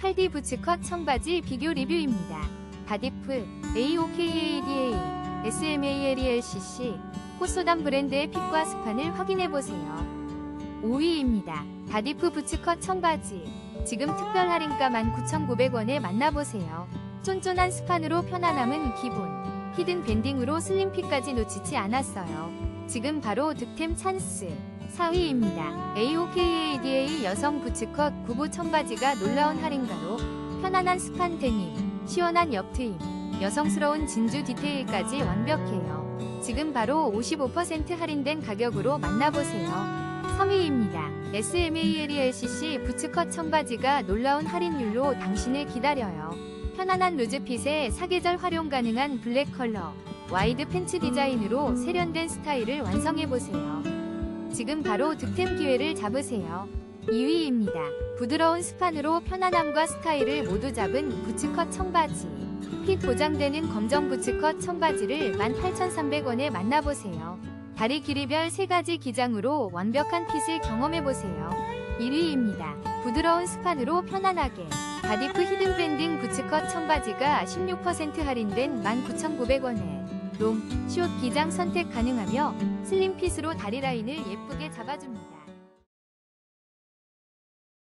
칼디 부츠컷 청바지 비교 리뷰입니다. 바디프, AOKADA, SMALELCC, 호소담 브랜드의 핏과 스판을 확인해보세요. 5위입니다. 바디프 부츠컷 청바지. 지금 특별 할인가 19,900원에 만나보세요. 쫀쫀한 스판으로 편안함은 기본. 히든 밴딩으로 슬림핏까지 놓치지 않았어요. 지금 바로 득템 찬스. 4위입니다. AOKADA 여성 부츠컷 구보 청바지가 놀라운 할인가로 편안한 스판 데님, 시원한 옆트임, 여성스러운 진주 디테일까지 완벽해요. 지금 바로 55% 할인된 가격으로 만나보세요. 3위입니다. SMALELCC 부츠컷 청바지가 놀라운 할인율로 당신을 기다려요. 편안한 루즈핏에 사계절 활용 가능한 블랙 컬러, 와이드 팬츠 디자인으로 세련된 스타일을 완성해보세요. 지금 바로 득템 기회를 잡으세요. 2위입니다. 부드러운 스판으로 편안함과 스타일을 모두 잡은 부츠컷 청바지. 핏 보장되는 검정 부츠컷 청바지를 18,300원에 만나보세요. 다리 길이별 3가지 기장으로 완벽한 핏을 경험해보세요. 1위입니다. 부드러운 스판으로 편안하게. 바디프 히든 밴딩 부츠컷 청바지가 16% 할인된 19,900원에 롬, 숏 기장 선택 가능하며 슬림핏으로 다리 라인을 예쁘게 잡아줍니다.